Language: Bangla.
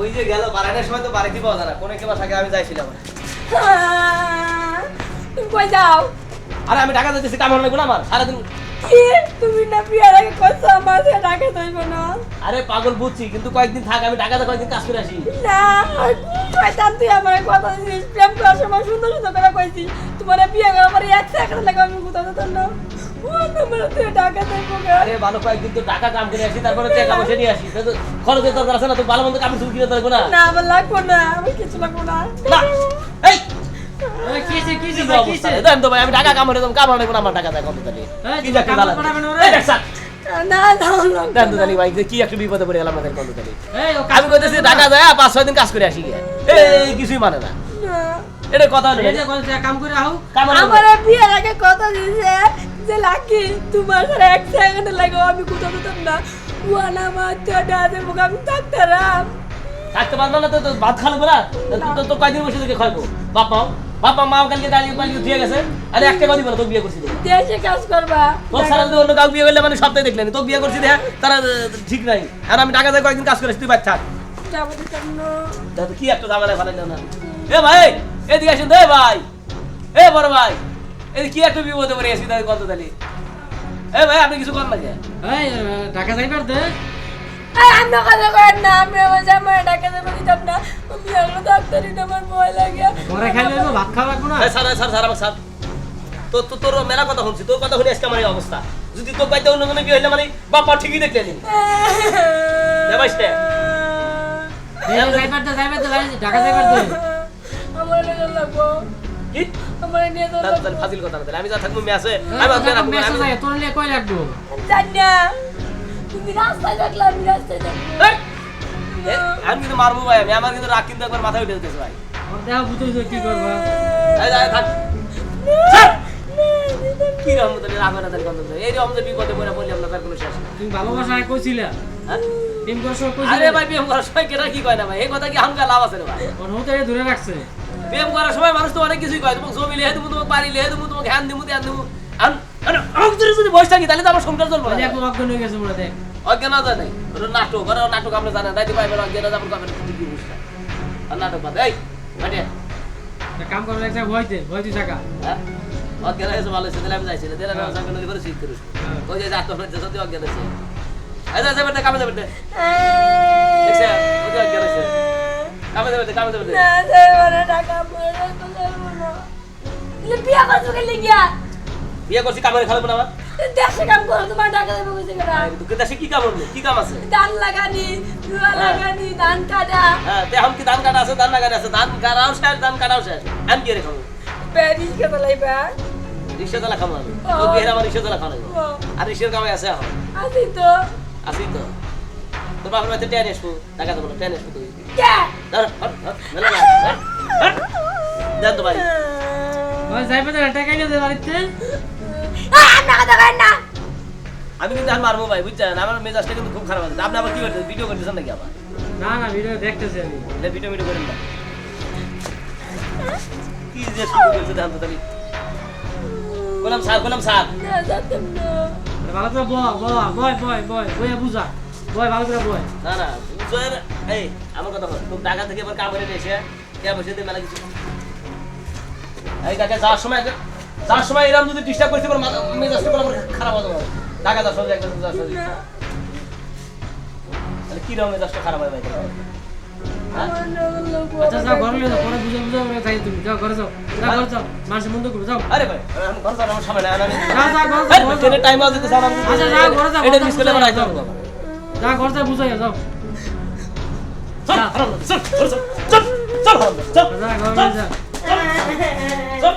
ওই যে গেল বারানের সময় তো বাড়িতে পাওয়া যায় না কোনে কেবা থাকে আমি যাইছিলাম। তুমি কই যাও? আরে আমি টাকা দিতেছি কাম হলো না আমার সারাদিন কি? তুমি না বিয়ার আগে আমার সাথে টাকা দইব না? আরে পাগল বুঝছি কিন্তু কয়েকদিন থাক আমি টাকাতে কয়েকদিন কাজ করে আসি। না শয়তান তুই আমার কথা দিছিস প্রেম করার সময় সুন্দর সুন্দর করে কইছি তোমার বিয়ে করার পরে এক সেকেন্ড লাগে আমি কোথাও তো না তুই টাকা দইব আরে ভালো কয়েকদিন তো টাকা কাম করে আসি তারপরে টাকা পয়সা নিয়ে আসি। তো খরচের দরকার আছে না তো ভালো মন্দ কাপড় চুপ কিনে দেবো না? না আমার লাগবো না আমার কিছু লাগবো না। না এই! কি আমি টাকা আমার টাকা দেখ একটু বিপদে পড়ে গেলাম আমাদের আমি কইতেছি টাকা দেয় পাঁচ ছয় দিন কাজ করে আসি গিয়ে। এই কিছুই মানে না। এটা কথা কাম করে আও কাম আমার বিয়ের আগে কথা দিছে যে লাকি তোমার সাথে এক সেকেন্ড লাগে আমি কোথাও দিতাম না। ওয়ানা মাত্র ডাতে মুখ আমি ডাক্তারাম থাকতে পারব না তো তো ভাত খালো না তো তো কয়দিন বসে থেকে খাইবো? বাপ মাও বাপ মা মাও কালকে দাঁড়িয়ে পালিয়ে উঠিয়ে গেছে। আরে একটা কথা বলো তোকে বিয়ে করছি দেশে কাজ করবা। তোর সারা যদি অন্য কাউ বিয়ে করলে মানে সপ্তাহে দেখলেন তোকে বিয়ে করছি দেখা তারা ঠিক নাই। আর আমি টাকা দিয়ে কয়েকদিন কাজ করে আসি, তুই দিতাম কি একটা ঝামেলায় ফেলাই না? এ ভাই এদিকে আসুন এ ভাই এ বড় ভাই। এই কি একটা বিপদে পড়ে আসি তাই কত তালি এ ভাই আপনি কিছু করেন না যে এই ঢাকা যাইবার দে আর কথা করেন না আমি আমার জামাই টাকা দেবো দিতাম না? আমি এগুলো ডাক্তারি আমার ভয় লাগে। পরে খাইলে হইবো, ভাত খাওয়া লাগবো না। স্যার স্যার স্যার আমার স্যার তোর তো তোর মেলা কথা শুনছি তোর কথা শুনে আজকে আমার এই অবস্থা। যদি তোর বাইতে অন্য কোনো বিয়ে হইলে মানে বাপা ঠিকই দেখলে নি দেবাইস নে। যাইবার দে যাইবার দে ঢাকা যাইবার দে আমার লেগে লাগবো। কি? আমার নিয়ে তো তাহলে- তাহলে ফাজিল কথা না তাহলে। আমি যা থাকব মেয়ে এই, আমি ওকে যখন রাখব মেসেজ আমি- তোর নিয়ে কই লাগবো জানি তুমি রাস্তায় দেখলে আমি রাস্তায় দেখব আমি কিন্তু মারবো ভাই আমি আমার কিন্তু রাগ কিন্তু একবার মাথায় উঠে যেতেছে ভাই। ওর বুঝতেছো কি করবা? এই যা, থাক। কি রকম তাহলে রাগ না তাহলে কত এই রকম বিপদে পড়ে পড়লাম না তার কোনো শেষ। তুমি ভালোবাসা কইছিলা? হ্যাঁ? আরে ভাই প্রেম করার সময় কেটা কি কয় না ভাই? এই কথা কি লাভ আছে রে ভাই? ধরে রাখছে। প্রেম করার সময় মানুষ তো অনেক কিছুই কয় তোমাকে জমি লিখে দেবো তোমাকে বাড়ি লিখে দেবো তোমাকে হ্যান দেবো ত্যান দেবো। আমাকে যদি বয়স থাকি তাহলে তো আমার সংসার চলবো না। একদম অজ্ঞান হয়ে গেছে মনে দেখ। নাই। ওটা নাটক ওরা নাটক আপনি জানেন রাইতে পাইবেন অজ্ঞান যাবেন কবেন কি বুঝতে আর নাটক বাদ এই বাটে একটা কাম করার একটা ভয়তে ভয়তে থাকা। হ্যাঁ? অজ্ঞান হয়েছে ভালো হয়েছে তাহলে আমি যাইছি না। দিলে আমি নদী করে শীত করিস। হ্যাঁ। ওই যে যাতো হচ্ছে যদি অজ্ঞান হয়েছে। এই যা যাবেন কামে যাবেন দেখছে? অজ্ঞান বিয়া করছ কে লিগিয়া বিয়ে করছি কামের খালাবো না আমার। দেশে কাম করো তোমার টাকা দেবো কইছে কেনা তোকে দেশে কি কাম করব কি কাম আছে? ধান লাগানি রুয়া লাগানি ধান কাটা। হ্যাঁ তে কি ধান কাটা আছে? ধান লাগানি আছে। ধান কাটাও শেষ ধান কাটাও শেষ। আমি কি প্যারিস কে লাইবা রিক্সা চালা খাব আমি। ও। তো বিয়ের আমার রিক্সা চালা খাওয়াবো আর রিক্সার কামাই আছে এখন। তো। আসি তো। তোর বাপের বাড়িতে ট্রেন আসব টাকা দেবো না ট্রেন আসব তুই দেন তো ভাই। ওই যাইবার দে টাকা নিয়ে দে বাড়িতে। আমরা কথা করেন না। আমি কিন্তু আর মারবো ভাই বুঝছেন? আমার মেজাজটা কিন্তু খুব খারাপ আছে। আপনি আবার কি করতেছেন? ভিডিও করতেছেন নাকি আবার? না না ভিডিও দেখতেছি আমি। এলে ভিডিও ভিডিও করেন না। কি যে শুরু করছে দেন তো বললাম স্যার না যাতাম না। ভালো করে বয় বয় বয় বয় বয় বুঝা। বয় ভালো করে বয়। না না বুঝছেন এই আমার কথা বল তোর টাকা থেকে এবার কাম করে নিয়ে এসে কে বসে দিয়ে মেলা কিছু এই কাকে যাওয়ার সময় যাওয়ার সময় এরকম যদি ডিস্টার্ব করতে পারো মেজাজটা করে আমার খারাপ হতে পারে টাকা যাওয়ার সময় একটা যাওয়ার সময় তাহলে কি রকম মেজাজটা খারাপ হয় ভাই? আচ্ছা যাও ঘরে যাও পরে বুঝে বুঝে করে থাকি তুমি। যাও ঘরে যাও। যাও ঘরে যাও। মানুষের বন্ধ করো যাও। আরে ভাই আমার সময় যাও যাও ঘরে যাও। টাইম আছে তো আচ্ছা, যাও, ঘরে যাও, এটা মিস করলে আমার আইতে হবে। যাও ঘর যা বুঝাই যাও চল, চল চল, চল, চল, চল, চল, চল, চল, চল।